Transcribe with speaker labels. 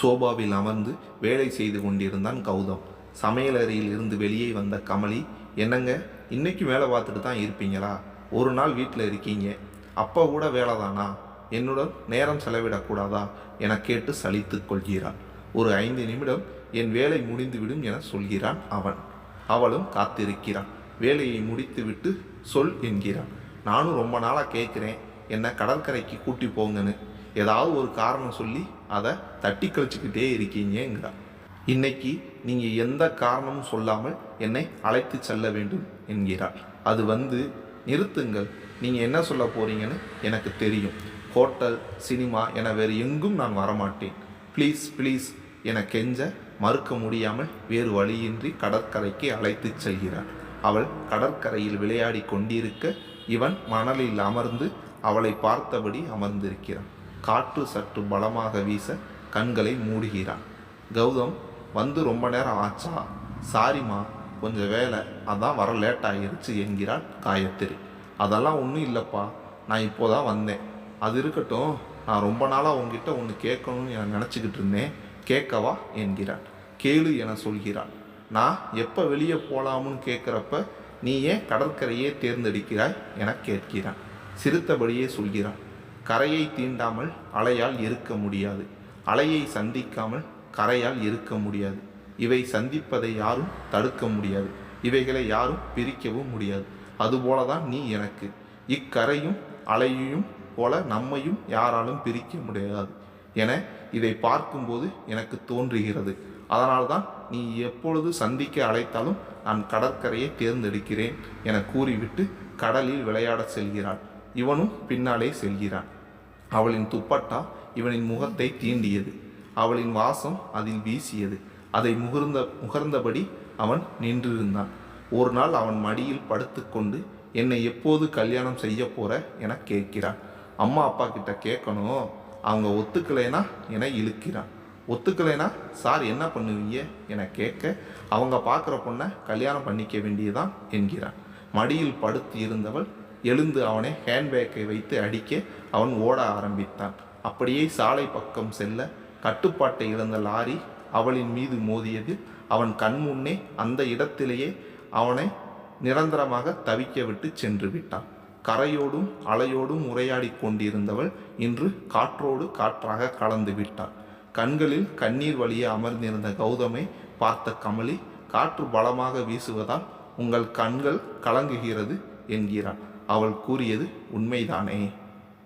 Speaker 1: சோபாவில் அமர்ந்து வேலை செய்து கொண்டிருந்தான் கௌதம். சமையலறையில் இருந்து வெளியே வந்த கமலி என்னங்க இன்னைக்கு வேலை பார்த்துட்டு தான் இருப்பீங்களா? ஒரு நாள் வீட்டில் இருக்கீங்க. அப்பா கூட வேலை தானா என்னுடன் நேரம் செலவிடக்கூடாதா? என கேட்டு சலித்து கொள்கிறான் ஒரு ஐந்து நிமிடம் என் வேலை முடிந்துவிடும் என சொல்கிறான் அவன். அவளும் காத்திருக்கிறான் வேலையை முடித்துவிட்டு சொல் என்கிறான். நானும் ரொம்ப நாளாக கேட்குறேன். என்னை கடற்கரைக்கு கூட்டி போங்கன்னு. ஏதாவது ஒரு காரணம் சொல்லி அதை தட்டி கழிச்சுக்கிட்டே இருக்கீங்கிறார் இன்னைக்கு நீங்கள் எந்த காரணமும் சொல்லாமல் என்னை அழைத்து செல்ல வேண்டும் என்கிறாள் அது வந்து நிறுத்துங்கள். நீங்கள் என்ன சொல்ல போகிறீங்கன்னு எனக்கு தெரியும். ஹோட்டல் சினிமா என வேறு எங்கும் நான் வரமாட்டேன். ப்ளீஸ் ப்ளீஸ் என கெஞ்ச மறுக்க முடியாமல் வேறு வழியின்றி கடற்கரைக்கு அழைத்து செல்கிறார். அவள் கடற்கரையில் விளையாடி கொண்டிருக்க இவன் மணலில் அமர்ந்து அவளை பார்த்தபடி அமர்ந்திருக்கிறான். காற்று சற்று பலமாக வீச கண்களை மூடுகிறான். கௌதம் வந்து ரொம்ப நேரம் ஆச்சா? சாரிம்மா கொஞ்சம் வேலை. அதான் வர லேட் ஆகிருச்சு என்கிறாள் காயத்திரி அதெல்லாம் ஒன்றும் இல்லைப்பா நான் இப்போ தான் வந்தேன். அது இருக்கட்டும் நான் ரொம்ப நாளாக உங்ககிட்ட ஒன்று கேட்கணும்னு நான் நினச்சிக்கிட்டு இருந்தேன். கேட்கவா? என்கிறான் கேளு என சொல்கிறான் நான் எப்போ வெளியே போகலாம்னு கேட்குறப்ப நீ ஏன் கடற்கரையே தேர்ந்தெடுக்கிறாய்? என கேட்கிறான். சிரித்தபடியே சொல்கிறான். கரையை தீண்டாமல் அலையால் இருக்க முடியாது. அலையை சந்திக்காமல் கரையால் இருக்க முடியாது. இவை சந்திப்பதை யாரும் தடுக்க முடியாது. இவைகளை யாரும் பிரிக்கவும் முடியாது. அதுபோல தான் நீ எனக்கு. இக்கரையும் அலையையும் போல நம்மையும் யாராலும் பிரிக்க முடியாது என இதை பார்க்கும்போது எனக்கு தோன்றுகிறது. அதனால்தான் நீ எப்பொழுது சந்திக்க அழைத்தாலும் நான் கடற்கரையை தேர்ந்தெடுக்கிறேன் என கூறிவிட்டு கடலில் விளையாடச் செல்கிறாள். இவனும் பின்னாலே செல்கிறான். அவளின் துப்பட்டா இவனின் முகத்தை தீண்டியது. அவளின் வாசம் அதில் வீசியது. அதை முகர்ந்த முகர்ந்தபடி அவன் நின்றிருந்தான். ஒரு நாள் அவன் மடியில் படுத்துக்கொண்டு என்னை எப்போது கல்யாணம் செய்ய போற? என கேட்கிறான். அம்மா அப்பா கிட்ட கேட்கணும். அவங்க ஒத்துக்கலைனா என இழுக்கிறான். ஒத்துக்கலைனா சார் என்ன பண்ணுவீங்க? என கேட்க அவங்க பார்க்குற பொண்ணை கல்யாணம் பண்ணிக்க வேண்டியதான் என்கிறான். மடியில் படுத்து இருந்தவள் எழுந்து அவனை ஹேண்ட்பேக்கை வைத்து அடிக்க அவன் ஓட ஆரம்பித்தான். அப்படியே சாலை பக்கம் செல்ல கட்டுப்பாட்டை இழந்த லாரி அவளின் மீது மோதியதில் அவன் கண்முன்னே அந்த இடத்திலேயே அவனை நிரந்தரமாக தவிக்க விட்டு சென்று விட்டான். கரையோடும் அலையோடும் உரையாடி கொண்டிருந்தவள் இன்று காற்றோடு காற்றாக கலந்து விட்டாள். கண்களில் கண்ணீர் வழியே அமர்ந்திருந்த கௌதமை பார்த்த கமலி காற்று பலமாக வீசுவதால் உங்கள் கண்கள் கலங்குகிறது என்கிறான் அவள் கூறியது உண்மைதானே?